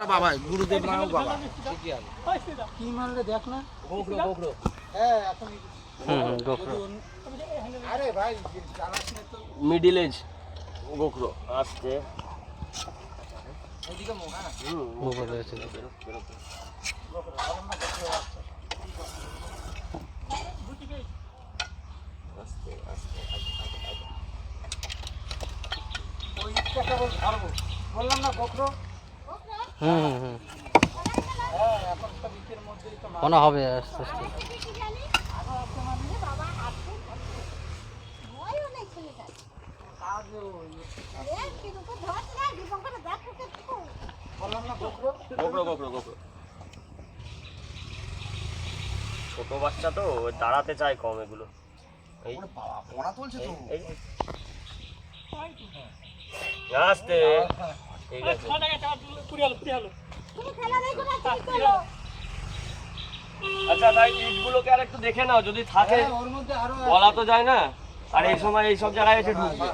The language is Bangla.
বাবা গুরুদেব নাও বাবা। কি মারলে দেখ না। গোখরো গোখরো। হ্যাঁ এখন হুম হুম গোখরো। আরে ভাই জ্বালাস না তো মিডিল এজ গোখরো গোখরো রয়েছে ধরবো বললাম না? হুম হুম হুম মধ্যেই তো মাছ মনে হবে আস্তে আস্তে। ছোট বাচ্চা তো দাঁড়াতে চায় কম এগুলো। তুলছে তো। আস্তে। ঠিক আছে। আচ্ছা তাই ইটগুলোকে আর একটু দেখে নাও যদি থাকে। ওর মধ্যে আরও বলা তো যায় না। আর এই সময় এই সব জায়গায় এসে ঢুকবে।